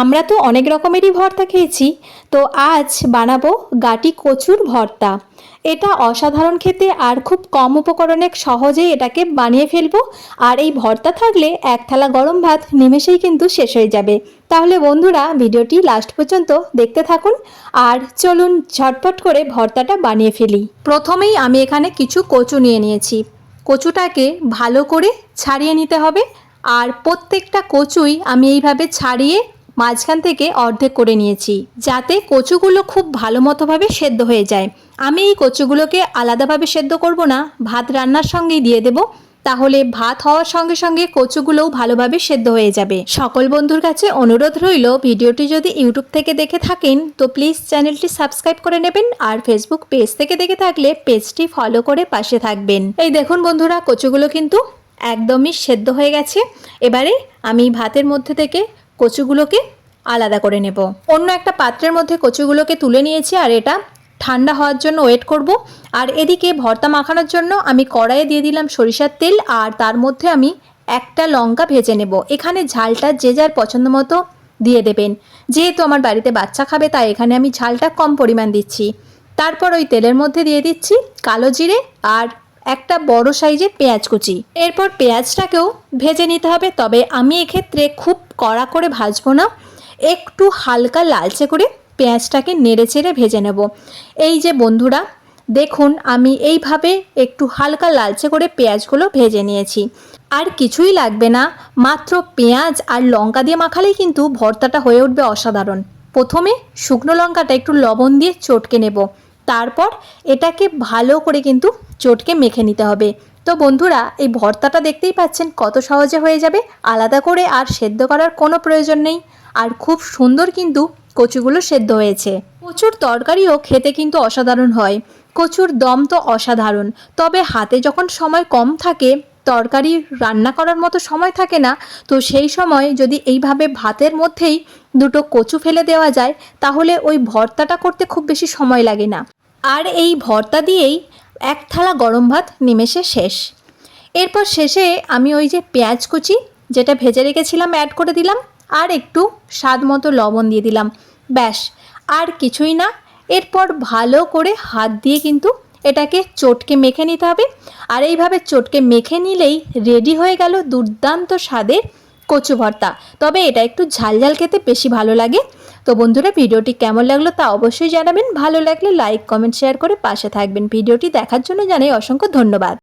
আমরা তো অনেক রকমেরই ভর্তা খেয়েছি। তো আজ বানাবো গাটি কচুর ভর্তা। এটা অসাধারণ খেতে আর খুব কম উপকরণে সহজেই এটাকে বানিয়ে ফেলব। আর এই ভর্তা থাকলে এক থালা গরম ভাত নিমেষেই কিন্তু শেষ হয়ে যাবে। তাহলে বন্ধুরা, ভিডিওটি লাস্ট পর্যন্ত দেখতে থাকুন। আর চলুন ঝটপট করে ভর্তাটা বানিয়ে ফেলি। প্রথমেই আমি এখানে কিছু কচু নিয়ে নিয়েছি। কচুটাকে ভালো করে ছাড়িয়ে নিতে হবে। আর প্রত্যেকটা কচুই আমি এইভাবে ছাড়িয়ে মাঝখান থেকে অর্ধেক করে নিয়েছি, যাতে কচুগুলো খুব ভালো মতোভাবে সেদ্ধ হয়ে যায়। আমি এই কচুগুলোকে আলাদাভাবে সেদ্ধ করব না, ভাত রান্নার সঙ্গেই দিয়ে দেব, তাহলে ভাত হওয়ার সঙ্গে সঙ্গে কচুগুলোও ভালোভাবে সেদ্ধ হয়ে যাবে। সকল বন্ধুর কাছে অনুরোধ রইল, ভিডিওটি যদি ইউটিউব থেকে দেখে থাকেন, তো প্লিজ চ্যানেলটি সাবস্ক্রাইব করে নেবেন আর ফেসবুক পেজ থেকে দেখে থাকলে পেজটি ফলো করে পাশে থাকবেন। এই দেখুন বন্ধুরা, কচুগুলো কিন্তু একদমই সেদ্ধ হয়ে গেছে। এবারে আমি ভাতের মধ্যে থেকে কচুগুলোকে আলাদা করে নেব। অন্য একটা পাত্রের মধ্যে কচুগুলোকে তুলে নিয়েছি আর এটা ঠান্ডা হওয়ার জন্য ওয়েট করব। আর এদিকে ভর্তা মাখানোর জন্য আমি কড়াইয়ে দিয়ে দিলাম সরিষার তেল আর তার মধ্যে আমি একটা লঙ্কা ভেজে নেব। এখানে ঝালটা যে যার পছন্দ মতো দিয়ে দেবেন। যেহেতু আমার বাড়িতে বাচ্চা খাবে, তাই এখানে আমি ঝালটা কম পরিমাণ দিচ্ছি। তারপর ওই তেলের মধ্যে দিয়ে দিচ্ছি কালো জিরে আর একটা বড় সাইজের পেঁয়াজ কুচি। এরপর পেঁয়াজটাকেও ভেজে নিতে হবে। তবে আমি এক্ষেত্রে খুব কড়া করে ভাজবো না, একটু হালকা লালচে করে পেঁয়াজটাকে নেড়ে চেড়ে ভেজে নেব। এই যে বন্ধুরা, দেখুন আমি এইভাবে একটু হালকা লালচে করে পেঁয়াজগুলো ভেজে নিয়েছি। আর কিছুই লাগবে না, মাত্র পেঁয়াজ আর লঙ্কা দিয়ে মাখালেই কিন্তু ভর্তাটা হয়ে উঠবে অসাধারণ। প্রথমে শুকনো লঙ্কাটা একটু লবণ দিয়ে চটকে নেব, তারপর এটাকে ভালো করে কিন্তু চটকে মেখে নিতে হবে। তো বন্ধুরা, এই ভর্তাটা দেখতেই পাচ্ছেন কত সহজে হয়ে যাবে। আলাদা করে আর সেদ্ধ করার কোনো প্রয়োজন নেই। আর খুব সুন্দর কিন্তু কচুগুলো সেদ্ধ হয়েছে। কচুর তরকারিও খেতে কিন্তু অসাধারণ হয়। কচুর দম তো অসাধারণ। তবে হাতে যখন সময় কম থাকে, তরকারি রান্না করার মতো সময় থাকে না, তো সেই সময় যদি এইভাবে ভাতের মধ্যেই দুটো কচু ফেলে দেওয়া যায়, তাহলে ওই ভর্তাটা করতে খুব বেশি সময় লাগে না। আর এই ভর্তা দিয়েই এক থালা গরম ভাত নিমেষে শেষ। এরপর শেষে আমি ওই যে পেঁয়াজ কুচি, যেটা ভেজে রেখেছিলাম অ্যাড করে দিলাম, আর একটু স্বাদ মতো লবণ দিয়ে দিলাম। ব্যাস, আর কিছুই না। এরপর ভালো করে হাত দিয়ে কিন্তু এটাকে চটকে মেখে নিতে হবে। আর এইভাবে চটকে মেখে নিলেই রেডি হয়ে গেল দুর্দান্ত স্বাদের কচু ভর্তা। তবে এটা একটু ঝাল ঝাল খেতে বেশি ভালো লাগে। তো বন্ধুরা, ভিডিওটি কেমন লাগল তা অবশ্যই জানাবেন। ভালো লাগলে লাইক, কমেন্ট, শেয়ার করে পাশে থাকবেন। ভিডিওটি দেখার জন্য জানাই অসংখ্য ধন্যবাদ।